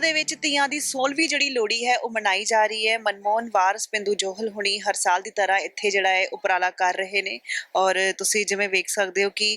ਕੁੜਕਾ ਦੇ ਵਿੱਚ ਤੀਆਂ ਦੀ 16ਵੀਂ ਜਿਹੜੀ ਲੋਹੜੀ ਹੈ ਉਹ ਮਨਾਈ ਜਾ ਰਹੀ ਹੈ। ਮਨਮੋਹਨ ਵਾਰਸ ਬਿੰਦੂ ਜੋਹਲ ਹੁਣੀ ਹਰ ਸਾਲ ਦੀ ਤਰ੍ਹਾਂ ਇੱਥੇ ਜਿਹੜਾ ਹੈ ਉਪਰਾਲਾ ਕਰ ਰਹੇ ਨੇ। ਔਰ ਤੁਸੀਂ ਜਿਵੇਂ ਵੇਖ ਸਕਦੇ ਹੋ ਕਿ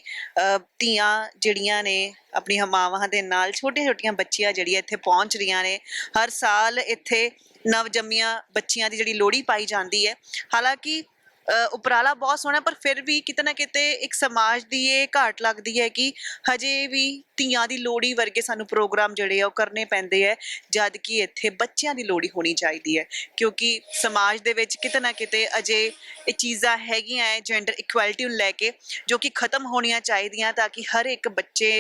ਤੀਆਂ ਜਿਹੜੀਆਂ ਨੇ ਆਪਣੀਆਂ ਮਾਵਾਂ ਦੇ ਨਾਲ ਛੋਟੀਆਂ ਛੋਟੀਆਂ ਬੱਚੀਆਂ ਜਿਹੜੀਆਂ ਇੱਥੇ ਪਹੁੰਚ ਰਹੀਆਂ ਨੇ। ਹਰ ਸਾਲ ਇੱਥੇ ਨਵਜੰਮੀਆਂ ਬੱਚੀਆਂ ਦੀ ਜਿਹੜੀ ਲੋਹੜੀ ਪਾਈ ਜਾਂਦੀ ਹੈ। ਹਾਲਾਂਕਿ ਅ, ਉਪਰਾਲਾ ਬਹੁਤ ਸੋਹਣਾ ਪਰ ਫਿਰ ਵੀ ਕਿਤੇ ਨਾ ਕਿਤੇ ਇੱਕ ਸਮਾਜ ਦੀ ਇਹ ਘਾਟ ਲੱਗਦੀ ਹੈ ਕਿ ਹਜੇ ਵੀ ਧੀਆਂ ਦੀ ਲੋਹੜੀ ਵਰਗੇ ਸਾਨੂੰ ਪ੍ਰੋਗਰਾਮ ਜਿਹੜੇ ਆ ਉਹ ਕਰਨੇ ਪੈਂਦੇ ਆ ਜਦ ਕਿ ਇੱਥੇ ਬੱਚਿਆਂ ਦੀ ਲੋਹੜੀ ਹੋਣੀ ਚਾਹੀਦੀ ਹੈ। ਕਿਉਂਕਿ ਸਮਾਜ ਦੇ ਵਿੱਚ ਕਿਤੇ ਨਾ ਕਿਤੇ ਅਜੇ ਇਹ ਚੀਜ਼ਾਂ ਹੈਗੀਆਂ ਹੈ ਜੈਂਡਰ ਇਕੁਐਲਿਟੀ ਨੂੰ ਲੈ ਕੇ ਜੋ ਕਿ ਖਤਮ ਹੋਣੀਆਂ ਚਾਹੀਦੀਆਂ ਤਾਂ ਕਿ ਹਰ ਇੱਕ ਬੱਚੇ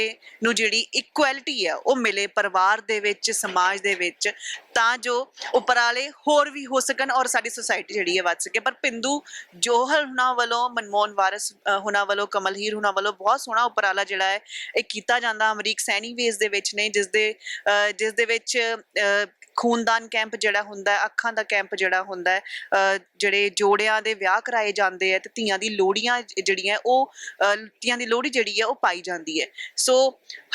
ਨੂੰ ਜਿਹੜੀ ਇਕੁਐਲਿਟੀ ਹੈ ਉਹ ਮਿਲੇ ਪਰਿਵਾਰ ਦੇ ਵਿੱਚ ਸਮਾਜ ਦੇ ਵਿੱਚ ਤਾਂ ਜੋ ਉਪਰਾਲੇ ਹੋਰ ਵੀ ਹੋ ਸਕਣ ਔਰ ਸਾਡੀ ਸੁਸਾਇਟੀ ਜਿਹੜੀ ਹੈ ਵੱਧ ਸਕੇ। ਪਰ ਪਿੰਦੂ ਜੋਹਲ ਹੁਣਾਂ ਵੱਲੋਂ ਮਨਮੋਹਨ ਵਾਰਸ ਅ, ਹੁਣਾਂ ਵੱਲੋਂ ਕਮਲਹੀਰ ਹੁਣਾਂ ਵੱਲੋਂ ਬਹੁਤ ਸੋਹਣਾ ਉਪਰਾਲਾ ਜਿਹੜਾ ਹੈ ਇਹ ਕੀਤਾ ਜਾਂਦਾ ਅਮਰੀਕ ਸੈਣੀ ਵੇਸ ਦੇ ਵਿੱਚ ਨੇ, ਜਿਸ ਦੇ ਜਿਸ ਦੇ ਵਿੱਚ ਖੂਨਦਾਨ ਕੈਂਪ ਜਿਹੜਾ ਹੁੰਦਾ ਹੈ, ਅੱਖਾਂ ਦਾ ਕੈਂਪ ਜਿਹੜਾ ਹੁੰਦਾ ਹੈ ਜਿਹੜੇ ਜੋੜਿਆਂ ਦੇ ਵਿਆਹ ਕਰਾਏ ਜਾਂਦੇ ਆ ਤੇ ਧੀਆਂ ਦੀ ਲੋਹੜੀਆਂ ਜਿਹੜੀਆਂ ਉਹ ਧੀਆਂ ਦੀ ਲੋਹੜੀ ਜਿਹੜੀ ਹੈ ਉਹ ਪਾਈ ਜਾਂਦੀ ਹੈ। ਸੋ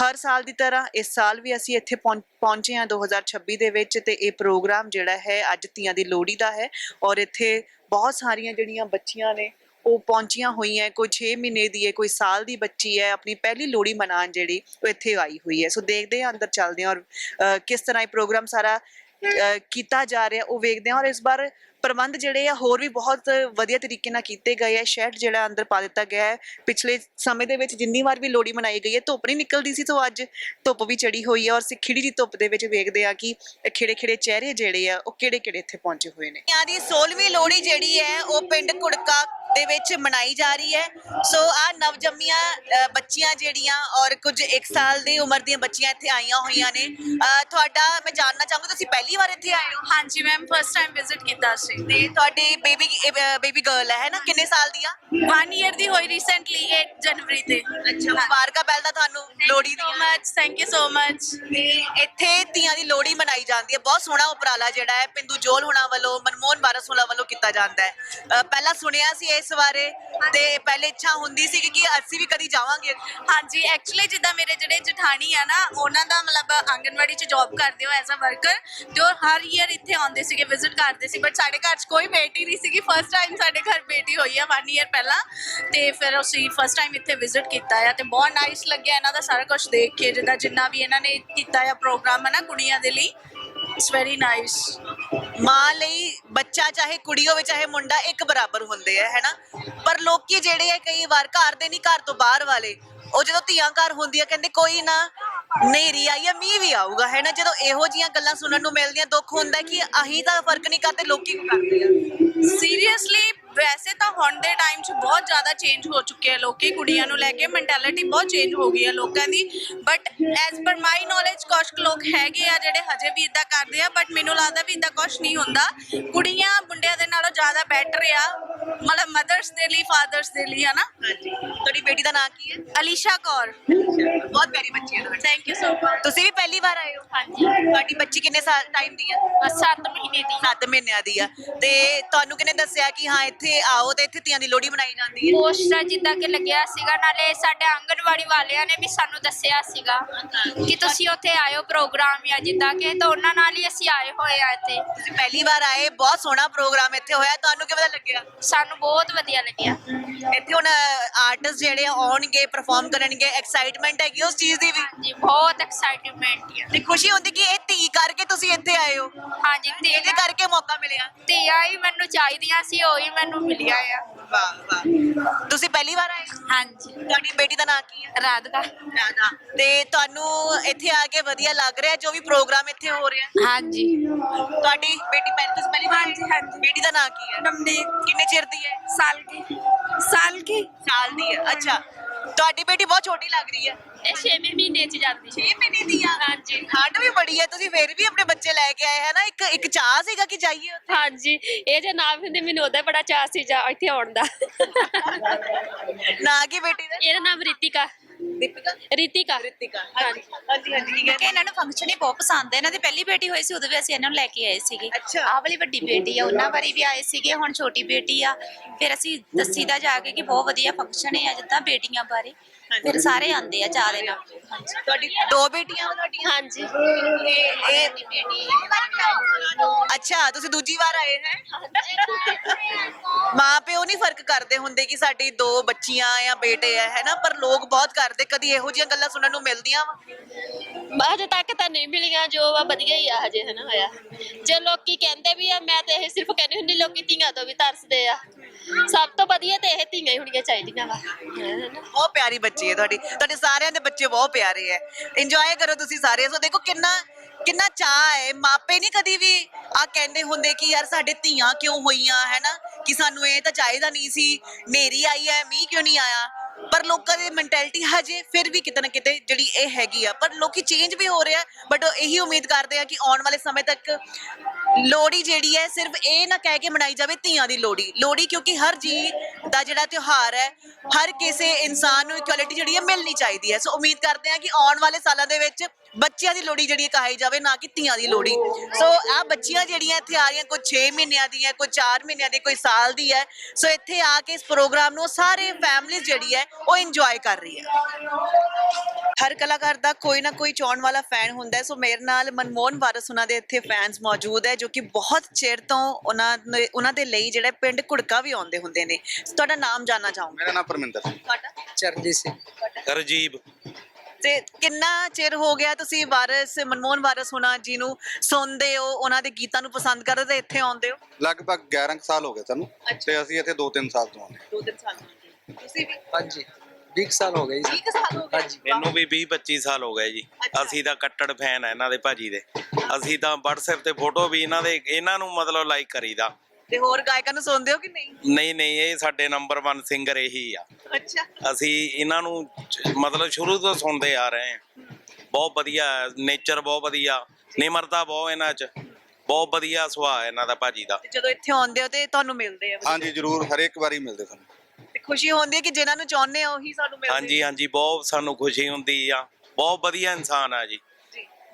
ਹਰ ਸਾਲ ਦੀ ਤਰ੍ਹਾਂ ਇਸ ਸਾਲ ਵੀ ਅਸੀਂ ਇੱਥੇ ਪਹੁੰ- ਪਹੁੰਚੇ ਹਾਂ 2026 ਦੇ ਵਿੱਚ ਤੇ ਇਹ ਪ੍ਰੋਗਰਾਮ ਜਿਹੜਾ ਹੈ ਅੱਜ ਧੀਆਂ ਦੀ ਲੋਹੜੀ ਦਾ ਹੈ ਔਰ ਇੱਥੇ ਬਹੁਤ ਸਾਰੀਆਂ ਜਿਹੜੀਆਂ ਬੱਚੀਆਂ ਨੇ ਉਹ ਪਹੁੰਚੀਆਂ ਹੋਈਆਂ ਕੋਈ 6 ਮਹੀਨੇ ਦੀ ਹੈ, ਕੋਈ ਸਾਲ ਦੀ ਬੱਚੀ ਹੈ, ਆਪਣੀ ਪਹਿਲੀ ਲੋਹੜੀ ਮਨਾਉਣ ਜਿਹੜੀ ਉਹ ਇੱਥੇ ਆਈ ਹੋਈ ਹੈ। ਸੋ ਦੇਖਦੇ ਹਾਂ ਅੰਦਰ ਚੱਲਦੇ ਹਾਂ ਔਰ ਕਿਸ ਤਰ੍ਹਾਂ ਇਹ ਪ੍ਰੋਗਰਾਮ ਸਾਰਾ ਕੀਤਾ ਜਾ ਰਿਹਾ ਉਹ ਵੇਖਦੇ ਹਾਂ। ਔਰ ਇਸ ਵਾਰ ਪ੍ਰਬੰਧ ਜਿਹੜੇ ਆ ਹੋਰ ਵੀ ਬਹੁਤ ਵਧੀਆ ਤਰੀਕੇ ਨਾਲ ਕੀਤੇ ਗਏ ਆ ਸ਼ੈਡ ਜਿਹੜਾ ਅੰਦਰ ਪਾ ਦਿੱਤਾ ਗਿਆ ਹੈ। ਪਿਛਲੇ ਸਮੇਂ ਦੇ ਵਿੱਚ ਜਿੰਨੀ ਵਾਰ ਵੀ ਲੋਹੜੀ ਮਨਾਈ ਗਈ ਹੈ, ਧੁੱਪ ਨਹੀਂ ਨਿਕਲਦੀ ਸੀ ਤੋਂ ਅੱਜ ਧੁੱਪ ਵੀ ਚੜੀ ਹੋਈ ਹੈ। ਔਰ ਸਿੱਖੜੀ ਦੀ ਧੁੱਪ ਦੇ ਵਿੱਚ ਵੇਖਦੇ ਆ ਕਿ ਖਿੜੇ ਖਿੜੇ ਚਿਹਰੇ ਜਿਹੜੇ ਆ, ਉਹ ਕਿਹੜੇ ਕਿਹੜੇ ਇੱਥੇ ਪਹੁੰਚੇ ਹੋਏ ਨੇ। ਯਾਂ ਦੀ 16ਵੀਂ ਲੋਹੜੀ ਜਿਹੜੀ ਹੈ, ਉਹ ਪਿੰਡ ਕੁੜਕਾ ਦੇ ਵਿੱਚ ਮਨਾਈ ਜਾ ਰਹੀ ਹੈ। ਸੋ ਆ ਨਵਜੰਮੀਆਂ ਬੱਚੀਆਂ ਜਿਹੜੀਆਂ ਔਰ ਕੁਝ 1 ਸਾਲ ਦੀ ਉਮਰ ਦੀਆਂ ਬੱਚੀਆਂ ਇੱਥੇ ਆਈਆਂ ਹੋਈਆਂ ਨੇ। ਤੁਹਾਡਾ ਮੈਂ ਜਾਣਨਾ ਚਾਹੂੰਗੀ ਤੁਸੀਂ ਪਹਿਲੀ ਵਾਰ ਇੱਥੇ ਆਏ ਹੋ? ਹਾਂਜੀ ਮੈਮ ਫਸਟ ਟਾਈਮ ਵਿਜ਼ਿਟ ਕੀਤਾ ਸੀ। ਤੇ ਤੁਹਾਡੀ ਬੇਬੀ ਬੇਬੀ ਗਰਲ ਹੈ ਨਾ? ਕਿੰਨੇ ਸਾਲ ਦੀ ਆ 1 ਇਅਰ ਦੀ ਹੋਈ ਰੀਸੈਂਟਲੀ 8 ਜਨਵਰੀ ਤੇ। ਅੱਛਾ ਮੁਬਾਰਕਾਂ ਪਹਿਲਾਂ ਤੁਹਾਨੂੰ ਲੋਹੜੀ ਸੋ ਦੀਆਂ। Much thank you so much ਇੱਥੇ ਧੀਆਂ ਦੀ ਲੋਹੜੀ ਮਨਾਈ ਜਾਂਦੀ ਹੈ। ਬਹੁਤ ਸੋਹਣਾ ਉਪਰਾਲਾ ਜਿਹੜਾ ਹੈ ਪਿੰਦੂ ਜੋਲ ਹੁਣਾ ਵੱਲੋਂ ਮਨਮੋਹਨ ਵਾਰਸ ਹੁਣਾ ਵੱਲੋਂ ਕੀਤਾ ਜਾਂਦਾ ਹੈ। ਪਹਿਲਾਂ ਸੁਣਿਆ ਸੀ ਇਸ ਬਾਰੇ ਤੇ ਪਹਿਲੇ ਇੱਛਾ ਹੁੰਦੀ ਸੀ ਕਿ ਅਸੀਂ ਵੀ ਕਦੀ ਜਾਵਾਂਗੇ। ਹਾਂਜੀ ਐਕਚੁਅਲੀ ਜਿੱਦਾਂ ਮੇਰੇ ਜਿਹੜੇ ਜਠਾਣੀ ਆ ਨਾ, ਉਹਨਾਂ ਦਾ ਮਤਲਬ ਆਂਗਨਵਾੜੀ 'ਚ ਜੌਬ ਕਰਦੇ ਹੋ ਐਜ਼ ਅ ਵਰਕਰ ਤੇ ਉਹ ਹਰ ਈਅਰ ਇੱਥੇ ਆਉਂਦੇ ਸੀਗੇ ਵਿਜ਼ਿਟ ਕਰਦੇ ਸੀ ਬਟ ਸਾਡੇ ਘਰ 'ਚ ਕੋਈ ਬੇਟੀ ਨਹੀਂ ਸੀਗੀ। ਫਸਟ ਟਾਈਮ ਸਾਡੇ ਘਰ ਬੇਟੀ ਹੋਈ ਆ 1 ਈਅਰ ਪਹਿਲਾਂ, ਤੇ ਫਿਰ ਅਸੀਂ ਫਸਟ ਟਾਈਮ ਇੱਥੇ ਵਿਜ਼ਿਟ ਕੀਤਾ ਆ, ਤੇ ਬਹੁਤ ਨਾਈਸ ਲੱਗਿਆ ਇਹਨਾਂ ਦਾ ਸਾਰਾ ਕੁਝ ਦੇਖ ਕੇ, ਜਿੱਦਾਂ ਜਿੰਨਾ ਵੀ ਇਹਨਾਂ ਨੇ ਕੀਤਾ ਆ ਪ੍ਰੋਗਰਾਮ ਹੈ ਨਾ ਕੁੜੀਆਂ ਦੇ ਲਈ। ਇਟਸ ਵੈਰੀ ਨਾਈਸ ਮਾਂ ਲਈ ਬੱਚਾ ਚਾਹੇ ਕੁੜੀ ਹੋਵੇ, ਚਾਹੇ ਮੁੰਡਾ, ਇੱਕ ਬਰਾਬਰ ਹੁੰਦੇ ਆ ਹੈਨਾ ਪਰ ਲੋਕੀ ਜਿਹੜੇ ਆ, ਕਈ ਵਾਰ ਘਰ ਦੇ ਨਹੀਂ, ਘਰ ਤੋਂ ਬਾਹਰ ਵਾਲੇ, ਉਹ ਜਦੋਂ ਧੀਆਂ ਘਰ ਹੁੰਦੀਆਂ, ਕਹਿੰਦੇ ਕੋਈ ਨਾ ਨੇਰੀ ਆਈ ਆ, ਮੀਂਹ ਵੀ ਆਊਗਾ, ਹੈ ਨਾ? ਜਦੋਂ ਇਹੋ ਜੀਆਂ ਗੱਲਾਂ ਸੁਣਨ ਨੂੰ ਮਿਲਦੀਆਂ, ਦੁੱਖ ਹੁੰਦਾ ਕਿ ਅਹੀਂ ਤਾਂ ਫ਼ਰਕ ਨਹੀਂ ਕਰਦੇ, ਲੋਕੀ ਕਿਉਂ ਕਰਦੇ ਆ? ਸੀਰੀਅਸਲੀ ਵੈਸੇ ਤਾਂ ਹੁਣ ਦੇ ਟਾਈਮ 'ਚ ਬਹੁਤ ਜ਼ਿਆਦਾ ਚੇਂਜ ਹੋ ਚੁੱਕੇ ਆ ਲੋਕੀ, ਕੁੜੀਆਂ ਨੂੰ ਲੈ ਕੇ ਮੈਂਟੈਲਿਟੀ ਬਹੁਤ ਚੇਂਜ ਹੋ ਗਈ ਹੈ ਲੋਕਾਂ ਦੀ। But as per my knowledge ਕੁਛ ਕੁ ਲੋਕ ਹੈਗੇ ਆ ਜਿਹੜੇ ਹਜੇ ਵੀ ਇਦਾਂ ਕਰਦੇ ਆ ਬਟ ਮੈਨੂੰ ਲੱਗਦਾ ਵੀ ਇਦਾਂ ਕੁਛ ਨਹੀਂ ਹੁੰਦਾ। ਕੁੜੀਆਂ, ਮੁੰਡਿਆਂ ਦੇ ਜ਼ਿਆਦਾ ਬੈਟਰ ਆ। ਮਤਲਬ ਮਦਰਸ ਦੇ ਲਈ ਫਾਦਰਸ ਦੇ ਲਈ ਹਨਾ? ਹਾਂਜੀ। ਤੁਹਾਡੀ ਬੇਟੀ ਦਾ ਨਾਂ ਕੀ ਹੈ? ਅਲੀਸ਼ਾ ਕੌਰ। ਬਹੁਤ ਪਿਆਰੀ ਬੱਚੀ ਹੈ ਤੁਹਾਡੀ। ਥੈਂਕ ਯੂ ਸੋ ਮਚ ਤੁਸੀਂ ਵੀ ਪਹਿਲੀ ਵਾਰ ਆਏ ਹੋ? ਹਾਂਜੀ। ਤੁਹਾਡੀ ਬੱਚੀ ਕਿੰਨੇ ਸਾਲ ਟਾਈਮ ਦੀ ਆ 7 ਮਹੀਨੇ ਦੀ। 7 ਮਹੀਨਿਆਂ ਦੀ ਆ। ਤੇ ਤੁਹਾਨੂੰ ਕਿਹਨੇ ਦੱਸਿਆ ਕਿ ਹਾਂ ਇੱਥੇ ਆਓ ਤੇ ਇੱਥੇ ਧੀਆਂ ਦੀ ਲੋਹੜੀ ਮਨਾਈ ਜਾਂਦੀ ਹੈ? ਪੋਸਟਰ ਜਿੱਦਾਂ ਕਿ ਲੱਗਿਆ ਸੀਗਾ। ਨਾਲੇ ਸਾਡੇ ਆਂਗਣਵਾੜੀ ਵਾਲਿਆਂ ਨੇ ਵੀ ਸਾਨੂੰ ਦੱਸਿਆ ਸੀਗਾ ਕਿ ਤੁਸੀਂ ਉੱਥੇ ਆਇਓ ਪ੍ਰੋਗਰਾਮ ਜਾਂ ਜਿੱਦਾਂ ਕਿ ਤਾਂ ਉਹਨਾਂ ਨਾਲ ਹੀ ਅਸੀਂ ਆਏ ਹੋਏ ਆ ਇੱਥੇ। ਤੁਸੀਂ ਪਹਿਲੀ ਵਾਰ ਆਏ ਬਹੁਤ ਸੋਹਣਾ ਪ੍ਰੋਗਰਾਮ ਇੱਥੇ ਹੋਇਆ। ਤੁਹਾਨੂੰ ਕਿਵੇਂ ਦਾ ਲੱਗਿਆ? ਸਾਨੂੰ ਬਹੁਤ ਵਧੀਆ ਲੱਗਿਆ। ਇੱਥੇ ਹੁਣ ਆਰਟਿਸਟ ਜਿਹੜੇ ਆ ਆਉਣਗੇ ਪਰਫਾਰਮ ਕਰਨਗੇ ਐਕਸਾਈਟਮੈਂਟ ਹੈਗੀ ਉਸ ਚੀਜ਼ ਦੀ ਵੀ? ਹਾਂਜੀ ਬਹੁਤ ਐਕਸਾਈਟਮੈਂਟ ਹੈ ਤੇ ਖੁਸ਼ੀ ਹੁੰਦੀ ਕਿ ਇਹ ਧੀ ਕਰਕੇ ਤੁਸੀਂ ਇੱਥੇ ਆਏ ਹੋ? ਹਾਂਜੀ ਤੇ ਇਹਦੇ ਕਰਕੇ ਮੌਕਾ ਮਿਲਿਆ। ਧੀਆਂ ਹੀ ਮੈਨੂੰ ਚਾਹੀਦੀਆਂ ਸੀ ਉਹ ਮੈਨੂੰ ਮਿਲਿਆ ਆ। ਵਾਹ ਵਾਹ। ਤੁਸੀਂ ਪਹਿਲੀ ਵਾਰ ਆਏ? ਹਾਂਜੀ। ਤੁਹਾਡੀ ਬੇਟੀ ਦਾ ਨਾਂ ਕੀ ਹੈ? ਰਾਧਿਕਾ। ਰਾਧਾ। ਤੇ ਤੁਹਾਨੂੰ ਇੱਥੇ ਆ ਕੇ ਵਧੀਆ ਲੱਗ ਰਿਹਾ ਜੋ ਵੀ ਪ੍ਰੋਗਰਾਮ ਇੱਥੇ ਹੋ ਰਿਹਾ? ਹਾਂਜੀ। ਤੁਹਾਡੀ ਬੇਟੀ ਪਹਿਲੀ ਤੁਸੀਂ ਪਹਿਲੀ ਵਾਰ ਹਾਂਜੀ, ਹਾਂਜੀ। ਬੇਟੀ ਦਾ ਨਾਂ ਕੀ ਹੈ? ਨਮਦੀਪ ਕਿੰਨੇ ਚਿਰ ਦੀ ਹੈ? ਸਾਲ ਕੀ? ਸਾਲ ਕੀ? ਸਾਲ ਦੀ ਹੈ। ਅੱਛਾ। ਤੁਹਾਡੀ ਬੇਟੀ ਬਹੁਤ ਛੋਟੀ ਲੱਗ ਰਹੀ ਹੈ। ਇਹ 6ਵੇਂ ਮਹੀਨੇ ਚ ਜਾਂਦੀ 6 ਮਹੀਨੇ ਦੀ ਆ ਹਾਂਜੀ। ਠੰਡ ਵੀ ਬੜੀ ਹੈ ਤੁਸੀਂ ਫਿਰ ਵੀ ਆਪਣੇ ਬੱਚੇ ਲੈ ਕੇ ਆਏ ਹੈ ਨਾ ਇੱਕ ਇੱਕ ਚਾਹ ਸੀਗਾ ਕਿ ਜਾਈਏ ਉੱਥੇ? ਹਾਂਜੀ। ਇਹ ਜੇ ਨਾਮ ਹੁੰਦੇ ਮੈਨੂੰ ਉਹਦਾ ਬੜਾ ਚਾਅ ਸੀ ਜਾ ਇੱਥੇ ਆਉਣ ਦਾ। ਨਾ ਕੀ ਬੇਟੀ ਦਾ? ਇਹਦਾ ਨਾਮ ਰਿਤਿਕਾ। ਦੀਪਿਕਾ? ਰਿਤਿਕਾ। ਰਿਤਿਕਾ। ਹਾਂਜੀ। ਹਾਂਜੀ ਹਾਂਜੀ ਠੀਕ ਕਿ ਹੈ ਇਹਨਾਂ ਨੂੰ ਫੰਕਸ਼ਨ ਹੀ ਬਹੁਤ ਪਸੰਦ ਹੈ। ਇਹਨਾਂ ਦੀ ਪਹਿਲੀ ਬੇਟੀ ਹੋਈ ਸੀ ਉਦੋਂ ਵੀ ਅਸੀਂ ਇਹਨਾਂ ਨੂੰ ਲੈ ਕੇ ਆਏ ਸੀਗੇ। ਅੱਛਾ। ਆਹ ਵਾਲੀ ਵੱਡੀ ਬੇਟੀ ਆ ਉਹਨਾਂ ਵਾਰੀ ਵੀ ਆਏ ਸੀਗੇ ਹੁਣ ਛੋਟੀ ਬੇਟੀ ਆ। ਫਿਰ ਅਸੀਂ ਦੱਸੀਦਾ ਜਾ ਕੇ ਕਿ ਬਹੁਤ ਵਧੀਆ ਫੰਕਸ਼ਨ ਹੈ ਜਿੱਦਾਂ ਬੇਟੀਆਂ ਬਾਰੇ। ਫਿਰ ਸਾਰੇ ਆਉਂਦੇ ਆ ਚਾਹ ਦੇ ਨਾਲ। ਤੁਹਾਡੀ ਦੋ ਬੇਟੀਆਂ ਵਾ ਤੁਹਾਡੀਆਂ? ਹਾਂਜੀ। ਇਹ ਇਹ ਅੱਛਾ ਤੁਸੀਂ ਦੂਜੀ ਵਾਰ ਆਏ ਹੈ? ਮਾਂ ਪਿਓ ਨਹੀਂ ਫ਼ਰਕ ਕਰਦੇ ਹੁੰਦੇ ਕਿ ਸਾਡੀ ਦੋ ਬੱਚੀਆਂ ਜਾਂ ਬੇਟੇ ਆ ਹੈ ਨਾ? ਪਰ ਲੋਕ ਬਹੁਤ ਕਰਦੇ ਕਦੀ ਇਹੋ ਜਿਹੀਆਂ ਗੱਲਾਂ ਸੁਣਨ ਨੂੰ ਮਿਲਦੀਆਂ ਵਾ? ਹਜੇ ਤੱਕ ਤਾਂ ਨਹੀਂ ਮਿਲੀਆਂ ਜੋ ਵਾ ਵਧੀਆ ਹੀ ਆ ਹਜੇ ਹਨਾ ਹੋਇਆ। ਜੇ ਲੋਕੀ ਕਹਿੰਦੇ ਵੀ ਆ ਮੈਂ ਤੇ ਇਹ ਸਿਰਫ ਕਹਿੰਦੀ ਹੁੰਦੀ ਲੋਕੀ ਧੀਆਂ ਤੋਂ ਵੀ ਤਰਸਦੇ ਆ। ਸਭ ਤੋਂ ਵਧੀਆ ਤੇ ਇਹ ਧੀਆਂ ਹੀ ਹੋਣੀਆਂ ਚਾਹੀਦੀਆਂ ਵਾ। ਹਨਾ ਬਹੁਤ ਪਿਆਰੀ ਬੱਚੀ ਹੈ ਤੁਹਾਡੀ। ਤੁਹਾਡੇ ਸਾਰਿਆਂ ਦੇ ਬੱਚੇ ਬਹੁਤ ਪਿਆਰੇ ਹੈ। ਇੰਜੋਏ ਕਰੋ ਤੁਸੀਂ ਸਾਰੇ। ਸੋ ਦੇਖੋ ਕਿੰਨਾ ਕਿੰਨਾ ਚਾਹ ਹੈ। ਮਾਪੇ ਨਹੀਂ ਕਦੀ ਵੀ ਆ ਕਹਿੰਦੇ ਹੁੰਦੇ ਕਿ ਯਾਰ ਸਾਡੇ ਧੀਆਂ ਕਿਉਂ ਹੋਈਆਂ, ਹੈ ਕਿ ਸਾਨੂੰ ਇਹ ਤਾਂ ਚਾਹੀਦਾ ਨਹੀਂ ਸੀ ਨੇਰੀ ਆਈ ਹੈ, ਮੀਂਹ ਕਿਉਂ ਨਹੀਂ ਆਇਆ? ਪਰ ਲੋਕਾਂ ਦੀ ਮੈਂਟੈਲਿਟੀ ਹਜੇ ਫਿਰ ਵੀ ਕਿਤੇ ਨਾ ਕਿਤੇ ਜਿਹੜੀ ਇਹ ਹੈਗੀ ਆ। ਪਰ ਲੋਕੀ ਚੇਂਜ ਵੀ ਹੋ ਰਿਹਾ ਬਟ ਇਹੀ ਉਮੀਦ ਕਰਦੇ ਆ ਕਿ ਆਉਣ ਵਾਲੇ ਸਮੇਂ ਤੱਕ ਲੋਹੜੀ ਜਿਹੜੀ ਹੈ ਸਿਰਫ ਇਹ ਨਾ ਕਹਿ ਕੇ ਮਨਾਈ ਜਾਵੇ ਧੀਆਂ ਦੀ ਲੋਹੜੀ। ਲੋਹੜੀ ਕਿਉਂਕਿ ਹਰ ਜੀ ਦਾ ਜਿਹੜਾ ਤਿਉਹਾਰ ਹੈ, ਹਰ ਕਿਸੇ ਇਨਸਾਨ ਨੂੰ ਇਕੁਐਲਿਟੀ ਜਿਹੜੀ ਹੈ ਮਿਲਣੀ ਚਾਹੀਦੀ ਹੈ। ਸੋ ਉਮੀਦ ਕਰਦੇ ਹਾਂ ਕਿ ਆਉਣ ਵਾਲੇ ਸਾਲਾਂ ਦੇ ਵਿੱਚ ਬੱਚਿਆਂ ਦੀ ਲੋਹੜੀ ਜਿਹੜੀ ਕਹਾਈ ਜਾਵੇ, ਨਾ ਕਿ ਧੀਆਂ ਦੀ ਲੋਹੜੀ। ਸੋ ਆ ਬੱਚੀਆਂ ਜਿਹੜੀਆਂ ਇੱਥੇ ਆ ਰਹੀਆਂ ਕੋਈ 6 ਮਹੀਨਿਆਂ ਦੀ ਹੈ ਕੋਈ 4 ਮਹੀਨਿਆਂ ਦੀ, ਕੋਈ ਸਾਲ ਦੀ ਹੈ। ਸੋ ਇੱਥੇ ਆ ਕੇ ਇਸ ਪ੍ਰੋਗਰਾਮ ਨੂੰ ਸਾਰੇ ਫੈਮਿਲੀ ਜਿਹੜੀ ਹੈ ਉਹ ਇੰਜੋਏ ਕਰ ਰਹੀ ਹੈ। ਹਰ ਕਲਾਕਾਰ ਦਾ ਕੋਈ ਨਾ ਕੋਈ ਚਾਹਣ ਵਾਲਾ ਫੈਨ ਹੁੰਦਾ ਹੈ। ਸੋ ਮੇਰੇ ਨਾਲ ਮਨਮੋਹਨ ਵਾਰਸ ਉਹਨਾਂ ਦੇ ਇੱਥੇ ਫੈਨਸ ਮੌਜੂਦ ਹੈ ਜੋ ਕਿ ਬਹੁਤ ਚਿਰ ਤੋਂ ਉਹਨਾਂ ਨੇ ਉਹਨਾਂ ਦੇ ਲਈ ਜਿਹੜਾ ਪਿੰਡ ਘੁੜਕਾ ਵੀ ਆਉਂਦੇ ਹੁੰਦੇ ਨੇ। ਤੁਹਾਡਾ ਨਾਮ ਜਾਨਣਾ ਚਾਹੂੰਗਾ? ਮੇਰਾ ਨਾਮ ਪਰਮਿੰਦਰ ਸਿੰਘ ਤੁਹਾਡਾ? ਚਰਨਜੀਤ ਸਿੰਘ। ਰਜੀਬ ਤੇ ਕਿੰਨਾ ਚਿਰ ਹੋ ਗਿਆ ਤੁਸੀਂ ਵਾਰਸ ਮਨਮੋਹਨ ਵਾਰਸ ਹੋਣਾ ਜੀ ਨੂੰ ਸੁਣਦੇ ਹੋ ਉਹਨਾਂ ਦੇ ਗੀਤਾਂ ਨੂੰ ਪਸੰਦ ਕਰਦੇ ਤੇ ਇੱਥੇ ਆਉਂਦੇ ਹੋ? ਲਗਭਗ 11 ਕੁ ਸਾਲ ਹੋ ਗਏ ਸਾਨੂੰ। ਤੇ ਅਸੀਂ ਇੱਥੇ 2-3 ਸਾਲ ਤੋਂ ਆਉਂਦੇ ਦੋ ਦਿਨ ਸਾਲ ਤੁਸੀਂ ਵੀ? ਹਾਂਜੀ। 20 ਸਾਲ ਹੋ ਗਏ ਜੀ। 20 ਸਾਲ ਹੋ ਗਏ। ਹਾਂਜੀ। ਮੈਨੂੰ ਵੀ 20 25 ਸਾਲ ਹੋ ਗਏ ਜੀ। ਅੱਛਾ। ਅਸੀਂ ਤਾਂ ਕੱਟੜ ਫੈਨ ਆ ਇਹਨਾਂ ਦੇ ਭਾਜੀ ਦੇ। ਅਸੀਂ ਤਾਂ WhatsApp ਤੇ ਫੋਟੋ ਵੀ ਇਹਨਾਂ ਦੇ ਇਹਨਾਂ ਨੂੰ ਮਤਲਬ ਲਾਈਕ ਕਰੀਦਾ। ਤੇ ਹੋਰ ਗਾਇਕਾਂ ਨੂੰ ਸੁਣਦੇ ਹੋ ਕਿ ਨਹੀਂ? ਨਹੀਂ ਨਹੀਂ ਇਹ ਸਾਡੇ ਨੰਬਰ 1 ਸਿੰਗਰ ਇਹੀ ਆ। ਅੱਛਾ। ਅਸੀਂ ਇਹਨਾਂ ਨੂੰ ਚ- ਮਤਲਬ ਸ਼ੁਰੂ ਤੋਂ ਸੁਣਦੇ ਆ ਰਹੇ ਹਾਂ। ਬਹੁਤ ਵਧੀਆ ਨੇਚਰ ਬਹੁਤ ਵਧੀਆ। ਨਿਮਰਤਾ ਬਹੁਤ ਇਹਨਾਂ 'ਚ। ਬਹੁਤ ਵਧੀਆ ਸੁਭਾਅ ਹੈ ਇਹਨਾਂ ਦਾ ਭਾਜੀ ਦਾ। ਤੇ ਜਦੋਂ ਇੱਥੇ ਆਉਂਦੇ ਹੋ ਤੇ ਤੁਹਾਨੂੰ ਮਿਲਦੇ ਆ। ਹਾਂਜੀ ਜ਼ਰੂਰ। ਹਰੇਕ ਵਾਰੀ ਮਿਲਦੇ ਸਾਨੂੰ। ਤੇ ਖੁਸ਼ੀ ਹੁੰਦੀ ਹੈ ਕਿ ਜਿਨ੍ਹਾਂ ਨੂੰ ਚਾਹੁੰਦੇ ਆ ਉਹੀ ਸਾਨੂੰ ਮਿਲਦੇ ਹਾਂਜੀ ਹਾਂਜੀ ਬਹੁਤ ਸਾਨੂੰ ਖੁਸ਼ੀ ਹੁੰਦੀ ਆ। ਬਹੁਤ ਵਧੀਆ ਇਨਸਾਨ ਆ ਜੀ।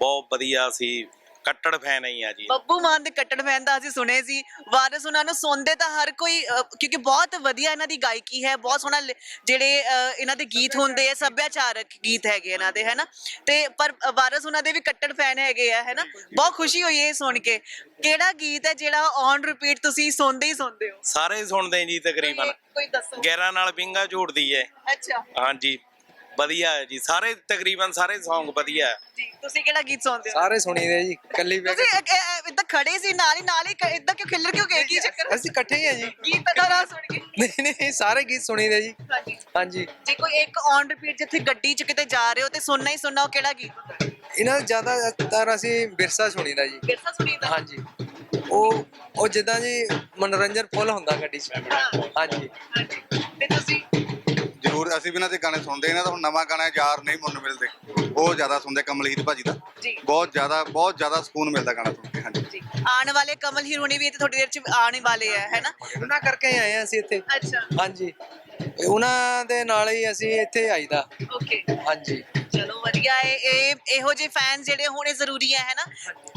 ਬਹੁਤ ਵਧੀਆ ਅਸੀਂ ਕੱਟੜ ਫੈਨ ਹੀ ਆ ਜੀ। ਬੱਬੂ ਮਾਨ ਦੇ ਕੱਟੜ ਫੈਨ ਦਾ ਅਸੀਂ ਸੁਣੇ ਸੀ। ਵਾਰਸ ਉਹਨਾਂ ਨੂੰ ਸੁਣਦੇ ਤਾਂ ਹਰ ਕੋਈ ਅਹ, ਕਿਉਂਕਿ ਬਹੁਤ ਵਧੀਆ ਇਹਨਾਂ ਦੀ ਗਾਇਕੀ ਹੈ ਬਹੁਤ ਸੋਹਣਾ ਲ- ਜਿਹੜੇ ਅਹ, ਇਹਨਾਂ ਦੇ ਗੀਤ ਹੁੰਦੇ ਆ ਸੱਭਿਆਚਾਰਕ ਗੀਤ ਹੈਗੇ ਇਹਨਾਂ ਦੇ ਹੈਨਾ? ਤੇ ਪਰ ਵਾਰਸ ਉਹਨਾਂ ਦੇ ਵੀ ਕੱਟੜ ਫੈਨ ਹੈਗੇ ਆ ਹੈਨਾ? ਬਹੁਤ ਖੁਸ਼ੀ ਹੋਈ ਇਹ ਸੁਣ ਕੇ। ਕਿਹੜਾ ਗੀਤ ਹੈ ਜਿਹੜਾ ਔਨ ਰਿਪੀਟ ਤੁਸੀਂ ਸੁਣਦੇ ਹੀ ਸੁਣਦੇ ਹੋ? ਸਾਰੇ ਹੀ ਸੁਣਦੇ ਜੀ ਤਕਰੀਬਨ। ਕੋਈ- ਕੋਈ ਦੱਸੋ। 11 ਨਾਲ ਪਿੰਗਾ ਝੂੜਦੀ ਏ। ਅੱਛਾ। ਹਾਂਜੀ। ਵਧੀਆ ਹੈ ਜੀ ਸਾਰੇ ਤਕਰੀਬਨ ਸਾਰੇ Song ਵਧੀਆ ਹੈ। ਜੀ ਤੁਸੀਂ ਕਿਹੜਾ ਗੀਤ ਸੁਣਦੇ ਹੋ? ਸਾਰੇ ਸੁਣੀਦੇ ਜੀ ਕੱਲੀ ਬਹਿ ਤੁਸੀਂ ਇਦਾਂ ਖੜੇ ਸੀ ਨਾਲ ਹੀ ਨਾਲ ਹੀ ਇਦਾਂ ਕਿਉਂ ਖਿੱਲਰ ਕਿਉਂ ਗਏ? ਕੀ ਚੱਕਰ? ਅਸੀਂ ਇਕੱਠੇ ਹੀ ਆ ਜੀ। ਗੀਤ ਦਾ ਨਾਮ ਸੁਣ ਕੇ ਨਹੀਂ ਨਹੀਂ ਸਾਰੇ ਗੀਤ ਸੁਣੀਦੇ ਜੀ। ਹਾਂਜੀ। ਹਾਂਜੀ। ਜੇ ਕੋਈ ਇੱਕ ਔਨ ਰਿਪੀਟ ਜਿੱਥੇ ਗੱਡੀ 'ਚ ਕਿਤੇ ਜਾ ਰਹੇ ਹੋ ਤੇ ਸੁਣਨਾ ਹੀ ਸੁਣਨਾ ਉਹ ਕਿਹੜਾ ਗੀਤ ਇਹਨਾਂ ਦਾ ਜ਼ਿਆਦਾਤਰ ਅਸੀਂ ਵਿਰਸਾ ਸੁਣੀਦਾ ਜੀ। ਕਿਰਸਾ ਸੁਣੀਦਾ? ਹਾਂਜੀ। ਉਹ ਉਹ ਜਿੱਦਾਂ ਜੀ ਮਨੋਰੰਜਨ ਫੁੱਲ ਹੁੰਦਾ ਗੱਡੀ 'ਚ। ਹਾਂਜੀ। ਹਾਂਜੀ। ਤੇ ਤੁਸੀਂ ਅਸੀਂ ਵੀ ਇਹਨਾਂ ਦੇ ਗਾਣੇ ਸੁਣਦੇ ਇਹਨਾਂ ਦਾ ਹੁਣ ਨਵਾਂ ਗਾਣਾ ਯਾਰ ਨਹੀਂ ਮੁੰਨ ਮਿਲਦੇ। ਉਹ ਜ਼ਿਆਦਾ ਸੁਣਦੇ ਕਮਲਹੀਰ ਭਾਜੀ ਦਾ। ਜੀ। ਬਹੁਤ ਜ਼ਿਆਦਾ ਬਹੁਤ ਜ਼ਿਆਦਾ ਸਕੂਨ ਮਿਲਦਾ ਗਾਣਾ ਸੁਣ ਕੇ ਹਾਂਜੀ। ਜੀ। ਆਉਣ ਵਾਲੇ ਕਮਲ ਹੀਰੋਣੀ ਵੀ ਇੱਥੇ ਥੋੜੀ ਦੇਰ 'ਚ ਆਉਣ ਹੀ ਵਾਲੇ ਆ ਹੈਨਾ ਉਹਨਾਂ ਕਰਕੇ ਹੀ ਆਏ ਆ ਅਸੀਂ ਇੱਥੇ। ਅੱਛਾ। ਹਾਂਜੀ। ਉਹਨਾਂ ਦੇ ਨਾਲ ਹੀ ਅਸੀਂ ਇੱਥੇ ਆਈਦਾ। ਓਕੇ। ਹਾਂਜੀ। ਚਲੋ ਵਧੀਆ ਹੈ ਇਹ ਇਹੋ ਜਿਹੇ ਫੈਨਸ ਜਿਹੜੇ ਹੋਣੇ ਜ਼ਰੂਰੀ ਹੈ ਹੈਨਾ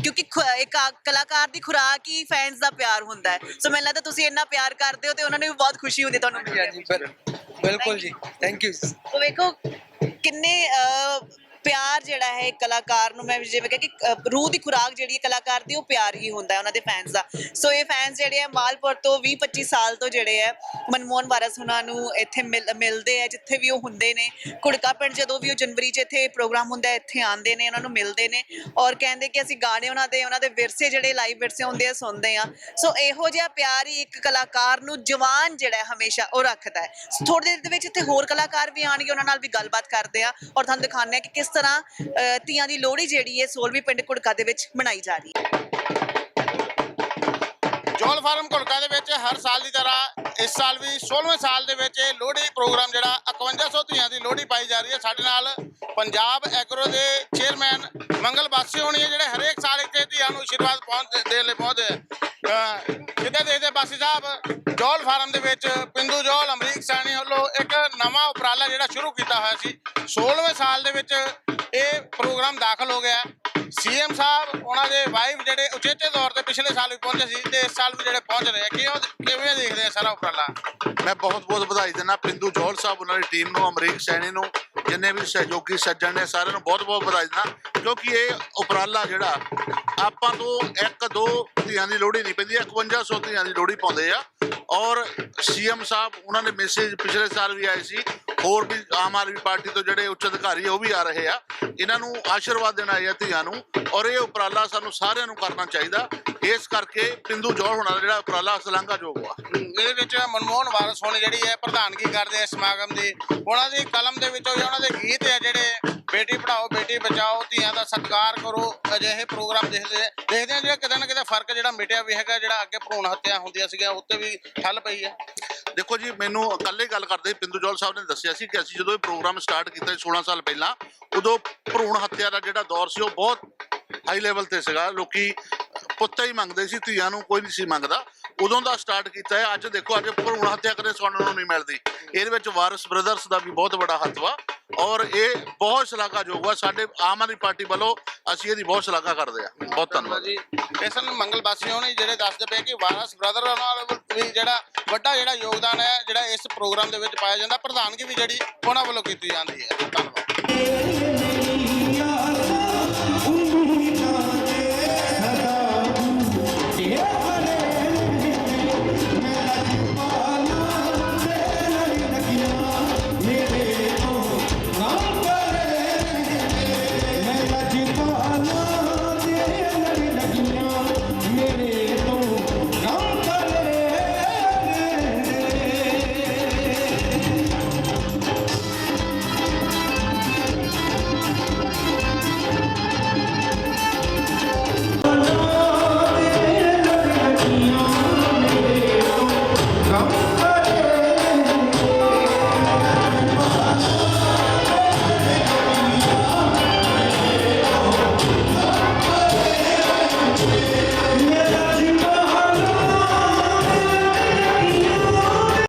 ਕਿਉਂਕਿ ਖੁ- ਇੱਕ ਆ- ਕਲਾਕਾਰ ਦੀ ਖੁਰਾਕ ਹੀ ਫੈਨਸ ਦਾ ਪਿਆਰ ਹੁੰਦਾ ਹੈ। ਸੋ ਮੈਨੂੰ ਲੱਗਦਾ ਤੁਸੀਂ ਇੰਨਾ ਪਿਆਰ ਕਰਦੇ ਹੋ ਤੇ ਉਹਨਾਂ ਨੂੰ ਵੀ ਬਹੁਤ ਖੁਸ਼ੀ ਹੁੰਦੀ ਤੁਹਾਨੂੰ। ਮਿਲ ਹਾਂਜੀ ਬਿਲ- ਬਿਲਕੁਲ ਜੀ ਥੈਂਕ ਯੂ ਤੋ ਵੇਖੋ ਕਿੰਨੇ ਅਹ, ਪਿਆਰ ਜਿਹੜਾ ਹੈ ਇੱਕ ਕਲਾਕਾਰ ਨੂੰ ਮੈਂ ਜਿਵੇਂ ਕਿ ਕਿ, ਰੂਹ ਦੀ ਖੁਰਾਕ ਜਿਹੜੀ ਹੈ ਕਲਾਕਾਰ ਦੀ ਉਹ ਪਿਆਰ ਹੀ ਹੁੰਦਾ ਹੈ ਉਹਨਾਂ ਦੇ ਫੈਨਸ ਦਾ। ਸੋ ਇਹ ਫੈਨਸ ਜਿਹੜੇ ਆ ਮਾਲਪੁਰ ਤੋਂ 20 25 ਸਾਲ ਤੋਂ ਜਿਹੜੇ ਆ ਮਨਮੋਹਨ ਵਾਰਸ ਉਹਨਾਂ ਨੂੰ ਇੱਥੇ ਮਿਲ- ਮਿਲਦੇ ਆ ਜਿੱਥੇ ਵੀ ਉਹ ਹੁੰਦੇ ਨੇ। ਕੁੜਕਾ ਪਿੰਡ ਜਦੋਂ ਵੀ ਉਹ ਜਨਵਰੀ 'ਚ ਇੱਥੇ ਪ੍ਰੋਗਰਾਮ ਹੁੰਦਾ ਇੱਥੇ ਆਉਂਦੇ ਨੇ ਉਹਨਾਂ ਨੂੰ ਮਿਲਦੇ ਨੇ। ਔਰ ਕਹਿੰਦੇ ਕਿ ਅਸੀਂ ਗਾਣੇ ਉਹਨਾਂ ਦੇ ਉਹਨਾਂ ਦੇ ਵਿਰਸੇ ਜਿਹੜੇ ਲਾਈਵ ਵਿਰਸੇ ਹੁੰਦੇ ਆ ਸੁਣਦੇ ਆ ਸੋ ਇਹੋ ਜਿਹਾ ਪਿਆਰ ਹੀ ਇੱਕ ਕਲਾਕਾਰ ਨੂੰ ਜਵਾਨ ਜਿਹੜਾ ਹਮੇਸ਼ਾ ਉਹ ਰੱਖਦਾ ਹੈ। ਸੋ ਥੋੜੀ ਦੇਰ ਦੇ ਵਿੱਚ ਇੱਥੇ ਹੋਰ ਕਲਾਕਾਰ ਵੀ ਆਣਗੇ ਉਹਨਾਂ ਨਾਲ ਵੀ ਗੱਲਬਾਤ ਕਰਦੇ ਆ ਔਰ ਤੁਹਾਨੂੰ ਦਿਖਾਉਂਦੇ ਆ ਕਿ ਕਿਸ ਤਰ੍ਹਾਂ ਅਹ, ਧੀਆਂ ਦੀ ਲੋਹੜੀ ਜਿਹੜੀ ਹੈ ਸੋਲਵੀ ਪਿੰਡ ਕੁੜਕਾ ਦੇ ਵਿੱਚ ਮਨਾਈ ਜਾ ਰਹੀ ਹੈ। ਜੋਲ ਫਾਰਮ ਘੁਲਕਾ ਦੇ ਵਿੱਚ ਹਰ ਸਾਲ ਦੀ ਤਰ੍ਹਾਂ ਇਸ ਸਾਲ ਵੀ 16ਵੇਂ ਸਾਲ ਦੇ ਵਿੱਚ ਇਹ ਲੋਹੜੀ ਪ੍ਰੋਗਰਾਮ ਜਿਹੜਾ 5100 ਧੀਆਂ ਦੀ ਲੋਹੜੀ ਪਾਈ ਜਾ ਰਹੀ ਹੈ। ਸਾਡੇ ਨਾਲ ਪੰਜਾਬ ਐਗਰੋ ਦੇ ਚੇਅਰਮੈਨ ਮੰਗਲ ਬਾਸੀ ਹੋਣੀ ਹੈ ਜਿਹੜੇ ਹਰੇਕ ਸਾਲ ਇੱਥੇ ਧੀਆਂ ਨੂੰ ਆਸ਼ੀਰਵਾਦ ਪਹੁੰਚ ਦੇਣ ਲਈ ਪਹੁੰਚਦੇ ਆ ਜਿੱਦਾਂ ਦੇਖਦੇ ਬਾਸੀ ਸਾਹਿਬ, ਜੋਲ ਫਾਰਮ ਦੇ ਵਿੱਚ ਪਿੰਦੂ ਜੋਲ, ਅਮਰੀਕ ਸਾਣੀ ਵੱਲੋਂ ਇੱਕ ਨਵਾਂ ਉਪਰਾਲਾ ਜਿਹੜਾ ਸ਼ੁਰੂ ਕੀਤਾ ਹੋਇਆ ਸੀ। 16ਵੇਂ ਸਾਲ ਦੇ ਵਿੱਚ ਇਹ ਪ੍ਰੋਗਰਾਮ ਦਾਖਲ ਹੋ ਗਿਆ। ਸੀਐਮ ਸਾਹਿਬ, ਉਹਨਾਂ ਦੇ ਵਾਈਫ ਜਿਹੜੇ ਉਚੇਚੇ ਤੌਰ ਤੇ ਪਿਛਲੇ ਸਾਲ ਵੀ ਪਹੁੰਚੇ ਸੀ ਤੇ ਇਸ ਸਾਲ ਵੀ ਜਿਹੜੇ ਪਹੁੰਚ ਰਹੇ ਆ। ਕਿਉਂ ਕਿਵੇਂ ਦੇਖਦੇ ਆ ਸਾਰਾ ਉਪਰਾਲਾ? ਮੈਂ ਬਹੁਤ ਬਹੁਤ ਵਧਾਈ ਦਿੰਦਾ ਪਿੰਦੂ ਜੋਲ ਸਾਹਿਬ, ਉਹਨਾਂ ਦੀ ਟੀਮ ਨੂੰ, ਅਮਰੀਕ ਸੈਣੀ ਨੂੰ, ਜਿੰਨੇ ਵੀ ਸਹਿਯੋਗੀ ਸੱਜਣ ਨੇ ਸਾਰਿਆਂ ਨੂੰ ਬਹੁਤ ਬਹੁਤ ਵਧਾਈ ਦਿੰਦਾ। ਕਿਉਂਕਿ ਇਹ ਉਪਰਾਲਾ ਜਿਹੜਾ ਆਪਾਂ ਤੋਂ ਇੱਕ, ਦੋ ਧੀਆਂ ਦੀ ਲੋੜੀ ਨਹੀਂ ਪੈਂਦੀ 5100 ਧੀਆਂ ਦੀ ਲੋੜੀ ਪਾਉਂਦੇ ਆ। ਔਰ ਸੀਐਮ ਸਾਹਿਬ, ਉਹਨਾਂ ਨੇ ਮੈਸੇਜ ਪਿਛਲੇ ਸਾਲ ਵੀ ਆਏ ਸੀ, ਹੋਰ ਵੀ ਆਮ ਆਦਮੀ ਪਾਰਟੀ ਤੋਂ ਜਿਹੜੇ ਉੱਚ ਅਧਿਕਾਰੀ ਆ, ਉਹ ਵੀ ਆ ਰਹੇ ਆ। ਇਹਨਾਂ ਨੂੰ ਆਸ਼ੀਰਵਾਦ ਦੇਣ ਆਏ ਆ ਧੀਆਂ ਨੂੰ, ਔਰ ਇਹ ਉਪਰਾਲਾ ਸਾਨੂੰ ਸਾਰਿਆਂ ਨੂੰ ਕਰਨਾ ਚਾਹੀਦਾ। ਇਸ ਕਰਕੇ ਪਿੰਦੂ ਜੋੜ ਹੋਣਾ ਦਾ ਜਿਹੜਾ ਉਪਰਾਲਾ ਸ਼ਲਾਘਾਯੋਗ ਆ। ਇਹਦੇ ਵਿੱਚ ਮਨਮੋਹਨ ਵਾਰਸ ਹੋਣੀ ਜਿਹੜੀ ਹੈ, ਪ੍ਰਧਾਨਗੀ ਕਰਦੇ ਆ ਸਮਾਗਮ ਦੀ। ਉਹਨਾਂ ਦੀ ਕਲਮ ਦੇ ਵਿੱਚੋਂ ਉਹਨਾਂ ਦੇ ਗੀਤ ਆ ਜਿਹੜੇ, ਬੇਟੀ ਪੜਾਓ ਬੇਟੀ ਬਚਾਓ, ਧੀਆਂ ਦਾ ਸਤਿਕਾਰ ਕਰੋ, ਅਜਿਹੇ ਪ੍ਰੋਗਰਾਮ ਦੇਖਦੇ ਦੇਖਦੇ ਆ ਜਿਹੜਾ ਕਿਤੇ ਨਾ ਕਿਤੇ ਫ਼ਰਕ ਜਿਹੜਾ ਮਿਟਿਆ ਵੀ ਹੈਗਾ, ਜਿਹੜਾ ਅੱਗੇ ਭਰੂਣ ਹੱਤਿਆ ਹੁੰਦੀਆਂ ਸੀਗੀਆਂ, ਉੱਤੇ ਵੀ ਠੱਲ ਪਈ ਹੈ। ਦੇਖੋ ਜੀ, ਮੈਨੂੰ ਇਕੱਲੇ ਗੱਲ ਕਰਦੇ ਪਿੰਦੂ ਜੋਲ ਸਾਹਿਬ ਨੇ ਦੱਸਿਆ ਸੀ ਕਿ ਅਸੀਂ ਜਦੋਂ ਇਹ ਪ੍ਰੋਗਰਾਮ ਸਟਾਰਟ ਕੀਤਾ ਸੀ 16 ਸਾਲ ਪਹਿਲਾਂ, ਉਦੋਂ ਭਰੂਣ ਹੱਤਿਆ ਦਾ ਜਿਹੜਾ ਦੌਰ ਸੀ, ਉਹ ਬਹੁਤ ਹਾਈ ਲੈਵਲ ਤੇ ਸੀਗਾ। ਲੋਕੀ ਪੁੱਤਾਂ ਹੀ ਮੰਗਦੇ ਸੀ, ਧੀਆਂ ਨੂੰ ਕੋਈ ਨਹੀਂ ਸੀ ਮੰਗਦਾ। ਉਦੋਂ ਦਾ ਸਟਾਰਟ ਕੀਤਾ ਹੈ। ਅੱਜ ਦੇਖੋ, ਅੱਜ ਭਰੂਣ ਹੱਤਿਆ ਕਦੇ ਸੁਣਨ ਨੂੰ ਨਹੀਂ ਮਿਲਦੀ। ਇਹਦੇ ਵਿੱਚ ਵਾਰਿਸ ਬ੍ਰਦਰਸ ਦਾ ਵੀ ਬਹੁਤ ਵੱਡਾ ਹੱਥ ਵਾ। ਔਰ ਇਹ ਬਹੁਤ ਸ਼ਲਾਘਾਯੋਗ ਵਾ ਸਾਡੇ ਆਮ ਆਦਮੀ ਪਾਰਟੀ ਵੱਲੋਂ ਅਸੀਂ ਇਹਦੀ ਬਹੁਤ ਸ਼ਲਾਘਾ ਕਰਦੇ ਆ। ਬਹੁਤ ਧੰਨਵਾਦ। ਜੀ ਇਸ ਨੂੰ ਮੰਗਲ ਵਾਸੀ ਹੋਣੀ ਜਿਹੜੇ ਦੱਸਦੇ ਪਏ ਕਿ ਵਾਰਸ ਬ੍ਰਦਰ ਨਾਲ ਵੀ ਜਿਹੜਾ ਵੱਡਾ ਜਿਹੜਾ ਯੋਗਦਾਨ ਹੈ ਜਿਹੜਾ ਇਸ ਪ੍ਰੋਗਰਾਮ ਦੇ ਵਿੱਚ ਪਾਇਆ ਜਾਂਦਾ ਪ੍ਰਧਾਨਗੀ ਵੀ ਜਿਹੜੀ ਉਹਨਾਂ ਵੱਲੋਂ ਕੀਤੀ ਜਾਂਦੀ ਹੈ। ਧੰਨਵਾਦ।